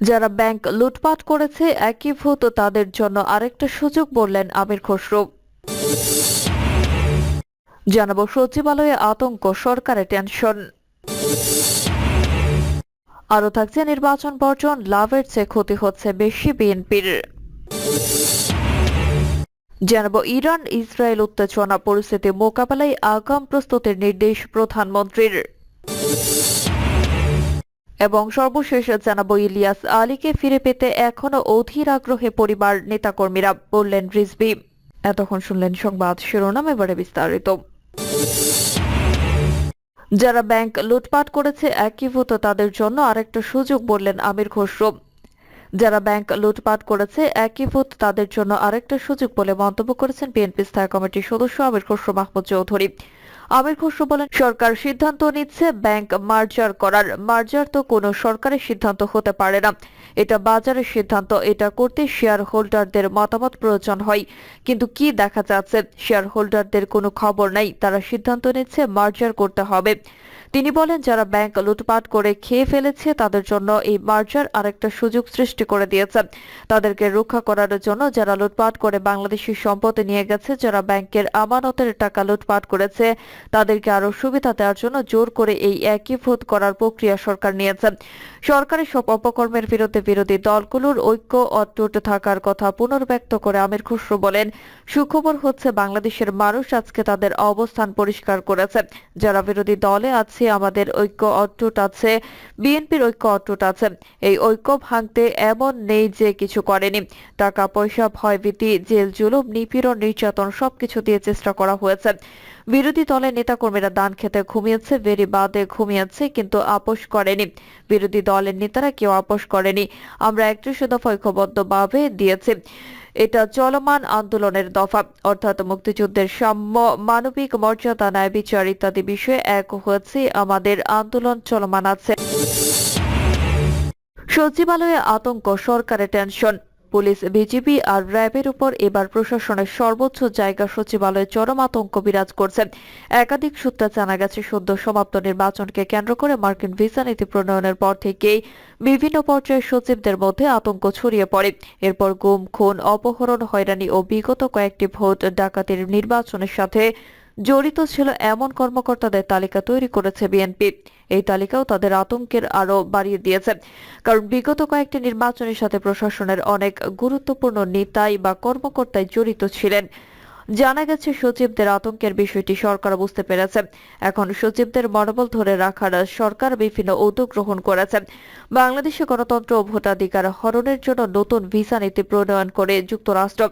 যারা ব্যাংক লুটপাট করেছে, একই ভূত তাদের জন্য আরেকটা সুযোগ বললেন আমির খসরু। জানাব সচিবালয়ে আতঙ্ক, সরকারের টেনশন। আরও থাকছে নির্বাচন বর্জন, লাভের চেয়ে ক্ষতি হচ্ছে বেশি বিএনপির। জানাব ইরান ইসরায়েল উত্তেজনা, পরিস্থিতি মোকাবেলায় আগাম প্রস্তুতির নির্দেশ প্রধানমন্ত্রীর। এবং সর্বশেষ জানাব ইলিয়াস আলীকে ফিরে পেতে এখনও অধীর আগ্রহে পরিবার নেতাকর্মীরা বললেন রিজভি। এতক্ষণ শুনলেন সংবাদ শিরোনাম, এবারে বিস্তারিত। যারা ব্যাংক লুটপাট করেছে একীভূত তাদের জন্য আরেকটা সুযোগ বললেন আমির খসরু যারা ব্যাংক লুটপাট করেছে একীভূত তাদের জন্য আরেকটা সুযোগ বলে মন্তব্য করেছেন বিএনপি স্থায়ী কমিটির সদস্য আমির খসরু মাহমুদ চৌধুরী। আমির খসরু বলেন, সরকার সিদ্ধান্ত নিচ্ছে, ব্যাংক মার্জার করার। মার্জার তো কোনো সরকারের সিদ্ধান্ত হতে পারে না। এটা বাজারের সিদ্ধান্ত। এটা করতে শেয়ার হোল্ডারদের মতামত প্রয়োজন হয়। কিন্তু কি দেখা যাচ্ছে? শেয়ার হোল্ডারদের কোনো খবর নাই। তারা সিদ্ধান্ত নিচ্ছে, মার্জার করতে হবে। তিনি বলেন, যারা ব্যাংক লুটপাট করে খেয়ে ফেলেছে, তাদের জন্য এই মার্জার আরেকটা সুযোগ সৃষ্টি করে দিয়েছে। তাদেরকে রক্ষা করার জন্য যারা লুটপাট করে বাংলাদেশি সম্পত্তি নিয়ে গেছে, যারা ব্যাংকের আমানতের টাকা লুটপাট করেছে, তাদেরকে আরও সুবিধা দেওয়ার জন্য জোর করে এই একীভূত করার প্রক্রিয়া সরকার নিয়েছে। সরকারের সব অপকর্মের বিরুদ্ধে বিরোধী দলগুলোর ঐক্য অটুট থাকার কথা পুনর্ব্যক্ত করে আমির খুসরু বলেন, সুখবর হচ্ছে বাংলাদেশের মানুষ আজকে তাদের অবস্থান পরিষ্কার করেছে। যারা বিরোধী দলে আছে আমাদের ঐক্য অটুট আছে, বিএনপির ঐক্য অটুট আছে। এই ঐক্য ভাঙতে এমন নেই যে কিছু করেনি। টাকা পয়সা ভয়ভীতি জেল জুলুম নিপীড়ন, নির্যাতন সবকিছু দিয়ে চেষ্টা করা হয়েছে। বিরোধী দলের নেতাকর্মীরা দান খেতে ঘুমিয়েছে বেরি বাদে ঘুমিয়েছে, কিন্তু আপোষ করেনি। বিরোধী দলের নেতারা কেউ আপোষ করেনি। আমরা একত্রিশ দফা ঐক্যবদ্ধভাবে দিয়েছি। এটা চলমান আন্দোলনের দফা। অর্থাৎ মুক্তিযুদ্ধের সাম্য, মানবিক মর্যাদা ন্যায় বিচার ইত্যাদি বিষয়ে এক হয়েছে আমাদের আন্দোলন চলমান আছে। সচিবালয়ে আতঙ্ক, সরকারের টেনশন। পুলিশ, বিজিবি আর র্যাবের উপর এবার প্রশাসনের সর্বোচ্চ জায়গা সচিবালয়ে চরম আতঙ্ক বিরাজ করছে। একাধিক সূত্রে জানা গেছে, সদ্য সমাপ্ত নির্বাচনকে কেন্দ্র করে মার্কিন ভিসা নীতি প্রণয়নের পর থেকেই বিভিন্ন পর্যায়ের সচিবদের মধ্যে আতঙ্ক ছড়িয়ে পড়ে। এরপর গুম, খুন, অপহরণ, হয়রানি ও বিগত কয়েকটি ভোট ডাকাতির নির্বাচনের সাথে জড়িত ছিল এমন কর্মকর্তাদের তালিকা তৈরি করেছে বিএনপি। এই তালিকাও তাদের আতঙ্কের আরও বাড়িয়ে দিয়েছে। কারণ বিগত কয়েকটি নির্বাচনের সাথে প্রশাসনের অনেক গুরুত্বপূর্ণ নেতাই বা কর্মকর্তাই জড়িত ছিলেন। জানা গেছে, সচিবদের আতঙ্কের বিষয়টি সরকার বুঝতে পেরেছে। এখন সচিবদের মনোবল ধরে রাখার সরকার বিভিন্ন উদ্যোগ গ্রহণ করেছে। বাংলাদেশে গণতন্ত্র ও ভোটাধিকার হরণের জন্য নতুন ভিসা নীতি প্রণয়ন করে যুক্তরাষ্ট্র।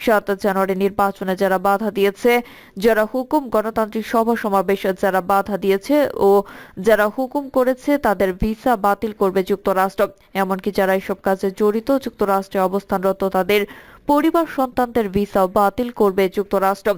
সাত জানুয়ারি নির্বাচনে যারা বাধা দিয়েছে, যারা হুকুম গণতান্ত্রিক সভা সমাবেশ যারা বাধা দিয়েছে ও যারা হুকুম করেছে, তাদের ভিসা বাতিল করবে যুক্তরাষ্ট্র। এমনকি যারা এসব কাজে জড়িত, যুক্তরাষ্ট্রে অবস্থানরত তাদের পরিবার সন্তানদের ভিসাও বাতিল করবে যুক্তরাষ্ট্র।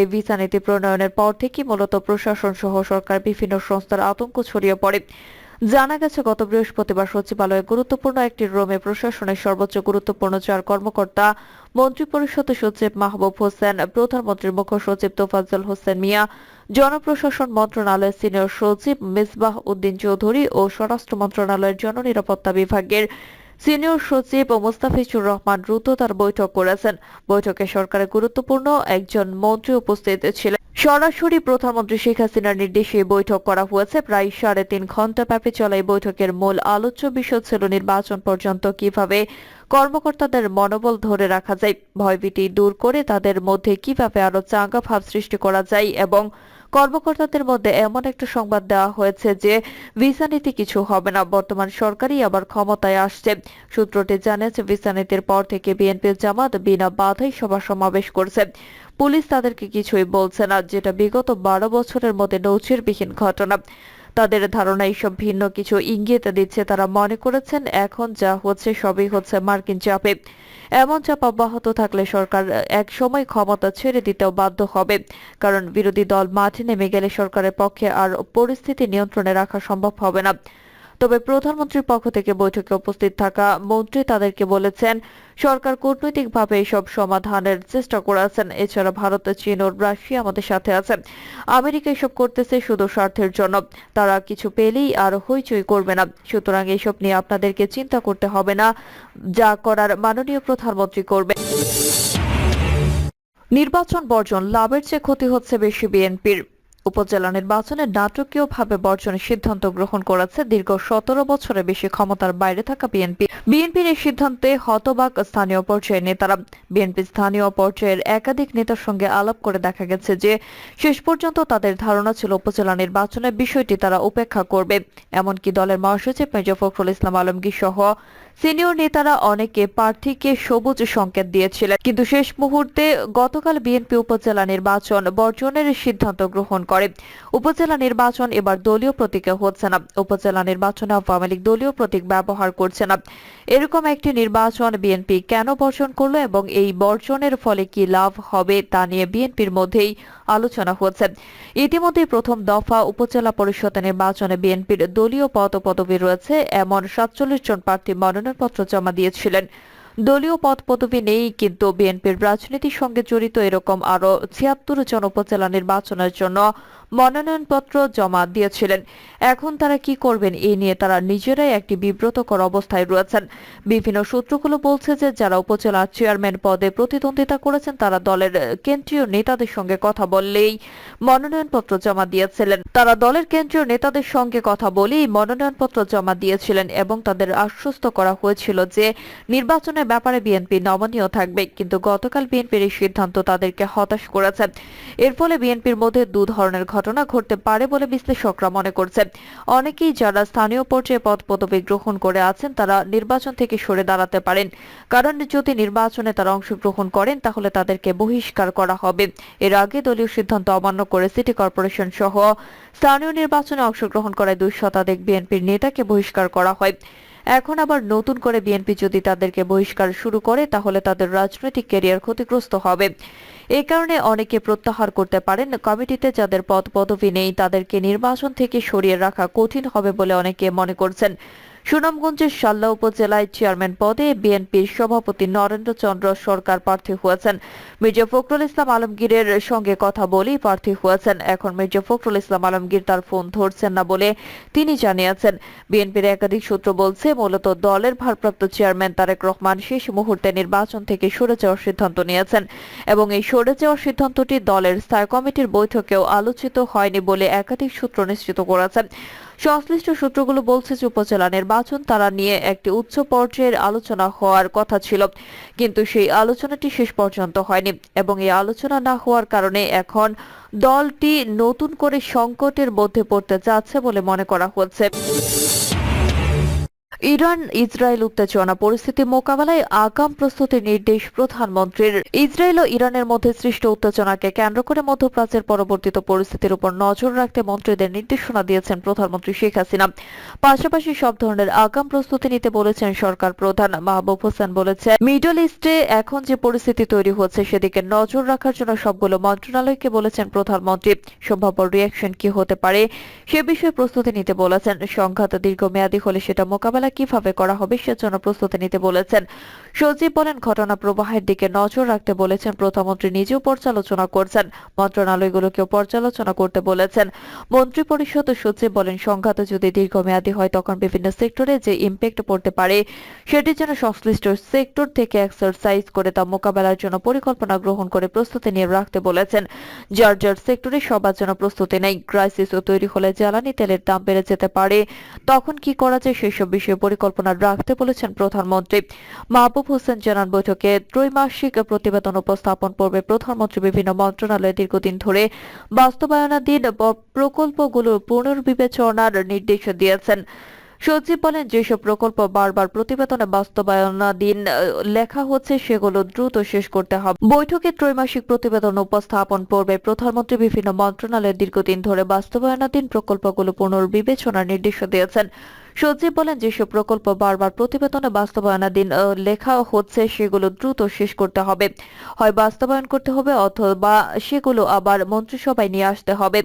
এই ভিসা নীতি প্রণয়নের পর থেকে মূলত প্রশাসন সহ সরকার বিভিন্ন সংস্থার আতঙ্ক ছড়িয়ে পড়ে। জানা গেছে, গত বৃহস্পতিবার সচিবালয়ে গুরুত্বপূর্ণ একটি রোমে প্রশাসনের সর্বোচ্চ গুরুত্বপূর্ণ চার কর্মকর্তা, মন্ত্রিপরিষদ সচিব মাহবুব হোসেন, প্রধানমন্ত্রীর মুখ্য সচিব তোফাজ্জল হোসেন মিয়া, জনপ্রশাসন মন্ত্রণালয়ের সিনিয়র সচিব মিসবাহ উদ্দিন চৌধুরী ও স্বরাষ্ট্র মন্ত্রণালয়ের জননিরাপত্তা বিভাগের সিনিয়র সচিব ও মুস্তাফিজুর রহমান দ্রুত তার বৈঠক করেছেন। বৈঠকে সরকারের গুরুত্বপূর্ণ একজন মন্ত্রী উপস্থিত ছিলেন। সরাসরি প্রধানমন্ত্রী শেখ হাসিনার নির্দেশে বৈঠক করা হয়েছে। প্রায় সাড়ে তিন ঘণ্টা ব্যাপী চলা এই বৈঠকের মূল আলোচ্য বিষয় ছিল নির্বাচন পর্যন্ত কীভাবে কর্মকর্তাদের মনোবল ধরে রাখা যায়, ভয়ভীতি দূর করে তাদের মধ্যে কীভাবে আরও চাঙ্গা ভাব সৃষ্টি করা যায় এবং কর্মকর্তাদের মধ্যে এমন একটা সংবাদ দেওয়া হয়েছে যে ভিসা নীতি কিছু হবে না। বর্তমান সরকারই আবার ক্ষমতায় আসছে। সূত্রটি জানিয়েছে, ভিসা নীতির পর থেকে বিএনপির জামাত বিনা বাধাই সভা সমাবেশ করছে। পুলিশ তাদেরকে কিছুই বলছে না, যেটা বিগত বারো বছরের মধ্যে নৌচিরবিহীন ঘটনা। তাদের ধারণা এইসব ভিন্ন কিছু ইঙ্গিত দিচ্ছে তারা মনে করেছেন, এখন যা হচ্ছে সবই হচ্ছে মার্কিন চাপে। এমন চাপ অব্যাহত থাকলে সরকার এক সময় ক্ষমতা ছেড়ে দিতেও বাধ্য হবে, কারণ বিরোধী দল মাঠে নেমে গেলে সরকারের পক্ষে আর পরিস্থিতি নিয়ন্ত্রণে রাখা সম্ভব হবে না। তবে প্রধানমন্ত্রীর পক্ষ থেকে বৈঠকে উপস্থিত থাকা মন্ত্রী তাদেরকে বলেছেন, সরকার কূটনৈতিকভাবে এসব সমাধানের চেষ্টা করেছেন এছাড়া ভারত, চীন ও রাশিয়া আমাদের সাথে আছে আমেরিকা এসব করতেছে শুধু স্বার্থের জন্য। তারা কিছু পেলেই আর হইচই করবে না। সুতরাং এসব নিয়ে আপনাদেরকে চিন্তা করতে হবে না। যা করার মাননীয় প্রধানমন্ত্রী করবে। নির্বাচন বর্জন, লাভের চেয়ে ক্ষতি হচ্ছে বেশি বিএনপির। উপজেলা নির্বাচনে নাটকীয়ভাবে বর্জনের সিদ্ধান্ত গ্রহণ করেছে দীর্ঘ সতেরো বছরের বেশি ক্ষমতার বাইরে থাকা বিএনপি। বিএনপির এই সিদ্ধান্তে হতবাক স্থানীয় পর্যায়ের নেতারা। বিএনপি স্থানীয় পর্যায়ের একাধিক নেতার সঙ্গে আলাপ করে দেখা গেছে যে, শেষ পর্যন্ত তাদের ধারণা ছিল উপজেলা নির্বাচনের বিষয়টি তারা উপেক্ষা করবে। এমনকি দলের মহাসচিব মেজর ফখরুল ইসলাম আলমগীর সহ সিনিয়র নেতারা অনেকে প্রার্থীকে সবুজ সংকেত দিয়েছিলেন। কিন্তু শেষ মুহূর্তে গতকাল বিএনপি উপজেলা নির্বাচন বর্জনের সিদ্ধান্ত গ্রহণ করে। উপজেলা নির্বাচন এবার দলীয় প্রতীকে হচ্ছে না। উপজেলা নির্বাচনে আওয়ামী লীগ দলীয় প্রতীক ব্যবহার করছে না। এরকম একটি নির্বাচন বিএনপি কেন বর্জন করল এবং এই বর্জনের ফলে কি লাভ হবে তা নিয়ে বিএনপির মধ্যেই আলোচনা হচ্ছে। ইতিমধ্যে প্রথম দফা উপজেলা পরিষদ নির্বাচনে বিএনপির দলীয় পদ পদবি রয়েছে। এমন সাতচল্লিশ জন প্রার্থী মনোনয়নপত্র জমা দিয়েছিলেন। দলীয় পদ পদবি নেই, কিন্তু বিএনপির রাজনীতির সঙ্গে জড়িত এরকম আরও ছিয়াত্তর জন উপজেলা নির্বাচনের জন্য মনোনয়নপত্র জমা দিয়েছিলেন। এখন তারা কি করবেন এই নিয়ে তারা নিজেরাই একটি বিব্রতকর অবস্থায় রয়েছেন। বিভিন্ন সূত্রগুলো বলছে যে যারা উপজেলা চেয়ারম্যান পদে প্রতিদ্বন্দ্বিতা করেছেন তারা দলের কেন্দ্রীয় নেতাদের সঙ্গে কথা বললেই মনোনয়নপত্র জমা দিয়েছিলেন। তারা দলের কেন্দ্রীয় নেতাদের সঙ্গে কথা বলেই মনোনয়নপত্র জমা দিয়েছিলেন এবং তাদের আশ্বস্ত করা হয়েছিল যে নির্বাচনের ব্যাপারে বিএনপি নমনীয় থাকবে। কিন্তু গতকাল বিএনপির এই সিদ্ধান্ত তাদেরকে হতাশ করেছে। এর ফলে বিএনপির মধ্যে দু ধরনের ঘটনা ঘটতে পারে বলে বিশ্লেষকরা মনে করছেন। অনেকেই যারা স্থানীয় পর্যায়ে পদ পদবি গ্রহণ করে আছেন, তারা নির্বাচন থেকে সরে দাঁড়াতে পারেন। কারণ যদি নির্বাচনে তারা অংশগ্রহণ করেন, তাহলে তাদেরকে বহিষ্কার করা হবে। এর আগে দলীয় সিদ্ধান্ত অমান্য করে সিটি কর্পোরেশন সহ স্থানীয় নির্বাচনে অংশগ্রহণ করায় দুই শতাধিক বিএনপির নেতাকে বহিষ্কার করা হয়। এখন আবার নতুন করে বিএনপি যদি তাদেরকে বহিষ্কার শুরু করে, তাহলে তাদের রাজনৈতিক ক্যারিয়ার ক্ষতিগ্রস্ত হবে। এ কারণে অনেকে প্রত্যাহার করতে পারেন। কমিটিতে যাদের পদ পদবি নেই, তাদেরকে নির্বাচন থেকে সরিয়ে রাখা কঠিন হবে বলে অনেকে মনে করছেন। সুনামগঞ্জের সাল্লা উপজেলায় চেয়ারম্যান পদে বিএনপির সভাপতি নরেন্দ্র চন্দ্র সরকার প্রার্থী হয়েছেন। মির্জা ফখরুল ইসলাম আলমগীরের সঙ্গে কথা বলেই প্রার্থী হয়েছেন। এখন মির্জা ফখরুল ইসলাম আলমগীর তার ফোন ধরছেন না বলে তিনি জানিয়েছেন। বিএনপির একাধিক সূত্র বলছে, মূলত দলের ভারপ্রাপ্ত চেয়ারম্যান তারেক রহমান শেষ মুহূর্তে নির্বাচন থেকে সরে যাওয়ার সিদ্ধান্ত নিয়েছেন এবং এই সরে যাওয়ার সিদ্ধান্তটি দলের স্থায়ী কমিটির বৈঠকেও আলোচিত হয়নি বলে একাধিক সূত্র নিশ্চিত করেছেন। সংশ্লিষ্ট সূত্রগুলো বলছে যে উপজেলা নির্বাচন তারা নিয়ে একটি উচ্চ পর্যায়ের আলোচনা হওয়ার কথা ছিল। কিন্তু সেই আলোচনাটি শেষ পর্যন্ত হয়নি এবং এই আলোচনা না হওয়ার কারণে এখন দলটি নতুন করে সংকটের মধ্যে পড়তে যাচ্ছে বলে মনে করা হচ্ছে। ইরান, ইসরায়েল উত্তেজনা পরিস্থিতি মোকাবেলায় আগাম প্রস্তুতির নির্দেশ প্রধানমন্ত্রীর। ইসরায়েল ও ইরানের মধ্যে সৃষ্ট উত্তেজনাকে কেন্দ্র করে মধ্যপ্রাচ্যের পরবর্তীত পরিস্থিতির উপর নজর রাখতে মন্ত্রীদের নির্দেশনা দিয়েছেন প্রধানমন্ত্রী শেখ হাসিনা। পাশাপাশি সব ধরনের আগাম প্রস্তুতি নিতে বলেছেন সরকার প্রধান মাহবুব হোসেন বলেছেন, মিডল ইস্টে এখন যে পরিস্থিতি তৈরি হচ্ছে সেদিকে নজর রাখার জন্য সবগুলো মন্ত্রণালয়কে বলেছেন প্রধানমন্ত্রী। সম্ভাব্য রিয়াকশন কি হতে পারে সে বিষয়ে প্রস্তুতি নিতে বলেছেন। সংঘাত দীর্ঘমেয়াদী হলে সেটা মোকাবেলা কীভাবে করা হবে সেজন্য প্রস্তুতি নিতে বলেছেন। সচিব বলেন, ঘটনা প্রবাহের দিকে নজর রাখতে বলেছেন, প্রধানমন্ত্রী নিজেও পর্যালোচনা করছেন। মন্ত্রণালয়গুলোকেও পর্যালোচনা করতে বলেছেন। মন্ত্রী পরিষদ সচিব বলেন, সংঘাত যদি দীর্ঘমেয়াদী হয়, তখন বিভিন্ন সেক্টরে যে ইম্প্যাক্ট পড়তে পারে সেটির জন্য সংশ্লিষ্ট সেক্টর থেকে এক্সারসাইজ করে তা মোকাবেলার জন্য পরিকল্পনা গ্রহণ করে প্রস্তুতি নিয়ে রাখতে বলেছেন। যার যার সেক্টরে সবার জন্য প্রস্তুতি নেই। ক্রাইসিস ও তৈরি হলে জ্বালানি তেলের দাম বেড়ে যেতে পারে। তখন কি করা যায় সেসব বিষয়ে পরিকল্পনা রাখতে বলেছেন প্রধানমন্ত্রী। মাহবুব হোসেন জানান বৈঠকে ত্রৈমাসিক প্রতিবেদন উপস্থাপন পূর্বে প্রধানমন্ত্রী বিভিন্ন মন্ত্রণালয়ে দীর্ঘদিন ধরে বাস্তবায়নাধীন প্রকল্পগুলোর পুনর্বিবেচনার নির্দেশ দিয়েছেন। সচিব বলেন, যেসব প্রকল্প বারবার প্রতিবেদনে বাস্তবায়নাধীন লেখা হচ্ছে সেগুলো দ্রুত শেষ করতে হবে। বৈঠকে ত্রৈমাসিক প্রতিবেদন উপস্থাপন পূর্বে প্রধানমন্ত্রী বিভিন্ন মন্ত্রণালয়ে দীর্ঘদিন ধরে বাস্তবায়নাধীন প্রকল্পগুলো পুনর্বিবেচনার নির্দেশ দিয়েছেন। সচিব বলেন, যেসব প্রকল্প বারবার প্রতিবেদনে বাস্তবায়নাধীন লেখা হচ্ছে, সেগুলো দ্রুত শেষ করতে হবে। হয় বাস্তবায়ন করতে হবে, অথবা সেগুলো আবার মন্ত্রিসভায় নিয়ে আসতে হবে।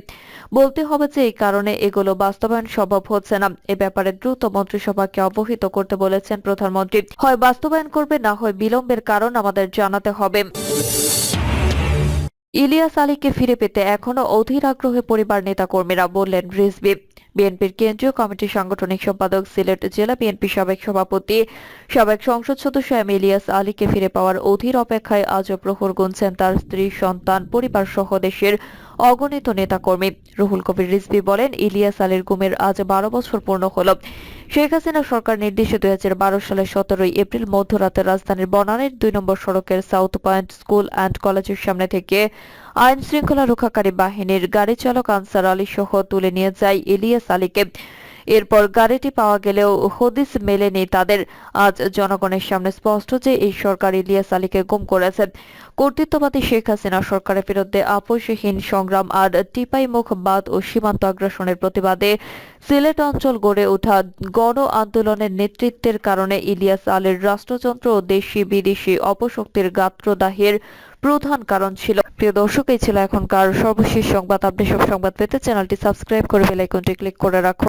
বলতে হবে যে, এই কারণে এগুলো বাস্তবায়ন সম্ভব হচ্ছে না। এ ব্যাপারে দ্রুত মন্ত্রিসভাকে অবহিত করতে বলেছেন প্রধানমন্ত্রী। হয় বাস্তবায়ন করবে, না হয় বিলম্বের কারণ আমাদের জানাতে হবে। ইলিয়াস আলীকে ফিরে পেতে এখনও অধীর আগ্রহে পরিবার নেতাকর্মীরা বললেন রিজবি বিএনপির কেন্দ্রীয় কমিটির সাংগঠনিক সম্পাদক সিলেট জেলা বিএনপি সাবেক সভাপতি, সাবেক সংসদ সদস্য এম ইলিয়াস আলীকে ফিরে পাওয়ার অধীর অপেক্ষায় আজও প্রহর গুনছেন তার স্ত্রী, সন্তান পরিবার সহ দেশের অগণিত নেতাকর্মী। রুহুল কবির রিজভি বলেন, ইলিয়াস আলীর গুমের আজ বারো বছর পূর্ণ হল। শেখ হাসিনা সরকার নির্দেশে দুই হাজার বারো সালের সতেরোই এপ্রিল মধ্যরাতে রাজধানীর বনানীর দুই নম্বর সড়কের সাউথ পয়েন্ট স্কুল অ্যান্ড কলেজের সামনে থেকে আইন শৃঙ্খলা রক্ষাকারী বাহিনীর গাড়ি চালক আনসার আলী সহ তুলে নিয়ে যায় ইলিয়াস আলীকে। এরপর গাড়িটি পাওয়া গেলেও হদিস মেলেনি তাদের। আজ জনগণের সামনে স্পষ্ট যে এই সরকার ইলিয়াস আলীকে গুম করেছে কর্তৃত্ববাদী শেখ হাসিনা সরকারের বিরুদ্ধে আপোষহীন সংগ্রাম আর টিপাই মুখ বাদ ও সীমান্ত আগ্রাসনের প্রতিবাদে সিলেট অঞ্চল গড়ে ওঠা গণ আন্দোলনের নেতৃত্বের কারণে ইলিয়াস আলীর রাষ্ট্রযন্ত্র ও দেশি বিদেশি অপশক্তির গাত্রদাহের প্রধান কারণ ছিল। প্রিয় দর্শক, এই ছিল এখনকার সর্বশেষ সংবাদ। আপনি সব সংবাদ পেতে চ্যানেলটি সাবস্ক্রাইব করে বেল আইকনটি ক্লিক করে রাখুন।